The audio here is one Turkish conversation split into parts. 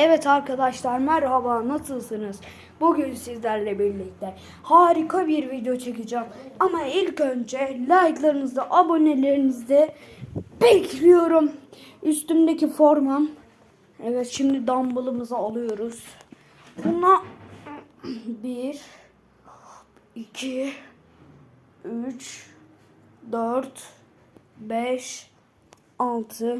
Evet arkadaşlar merhaba nasılsınız? Bugün sizlerle birlikte harika bir video çekeceğim. Ama ilk önce like'larınızı, abonelerinizi bekliyorum. Üstümdeki formam. Evet şimdi dumbbellımızı alıyoruz. Buna 1 2 3 4 5 6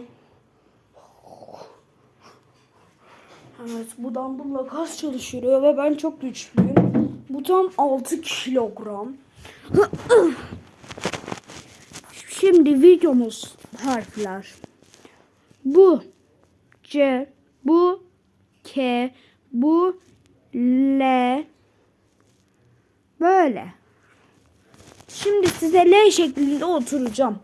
Evet bu dumbbell'la kas çalışıyor ve ben çok güçlüyüm. Bu tam 6 kilogram. Şimdi videomuz harfler. Bu C, bu K, bu L böyle. Şimdi size L şeklinde oturacağım.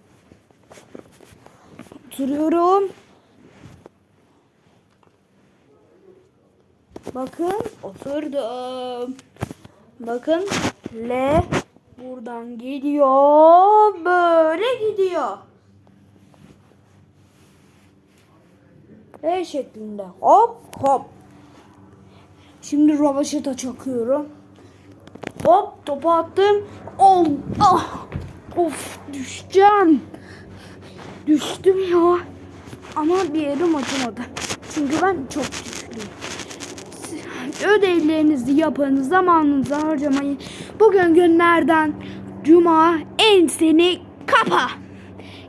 Oturuyorum. Bakın oturdum. Bakın L buradan gidiyor. Böyle gidiyor. L şeklinde. Hop hop. Şimdi rovaşata çakıyorum. Hop topu attım. Oh, ah. Of düşeceğim. Düştüm ya. Ama bir yerim acımadı. Çünkü ben çok. Ödevlerinizi yapın, zamanınızı harcamayın. Bugün günlerden cuma enseni kapa.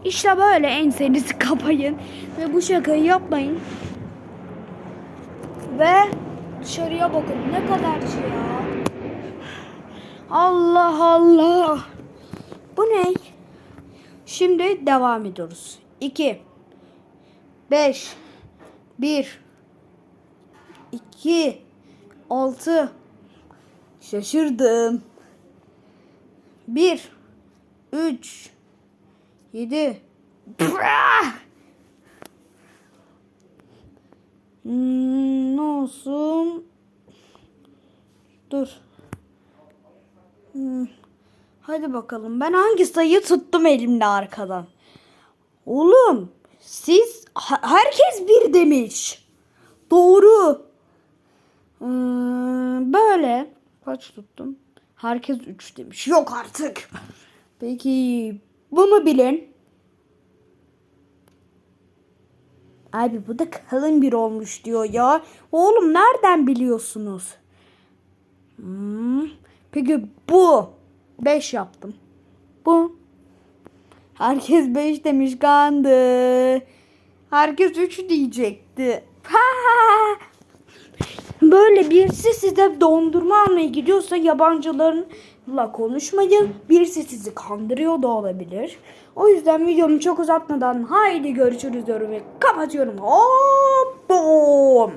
İşte böyle ensenizi kapayın ve bu şakayı yapmayın. Ve dışarıya bakın ne kadar şey ya. Allah Allah. Bu ne? Şimdi devam ediyoruz. 2 5 1 2 6 Şaşırdım. 1 3 7 Hmm, ne? Dur. Hmm. Hadi bakalım. Ben hangi sayıyı tuttum elimde arkadan? Oğlum siz herkes bir demiş. Doğru. Hmm, böyle. Kaç tuttum? Herkes 3 demiş. Yok artık. Peki bunu bilin. Abi bu da kalın bir olmuş diyor ya. Oğlum nereden biliyorsunuz? Hmm. Peki bu. 5 yaptım. Bu. Herkes 5 demiş kandı. Herkes 3 diyecekti. Böyle birisi size dondurma almaya gidiyorsa yabancılarla konuşmayın. Birisi sizi kandırıyor da olabilir. O yüzden videomu çok uzatmadan haydi görüşürüz diyorum ve kapatıyorum. Hop! Boom!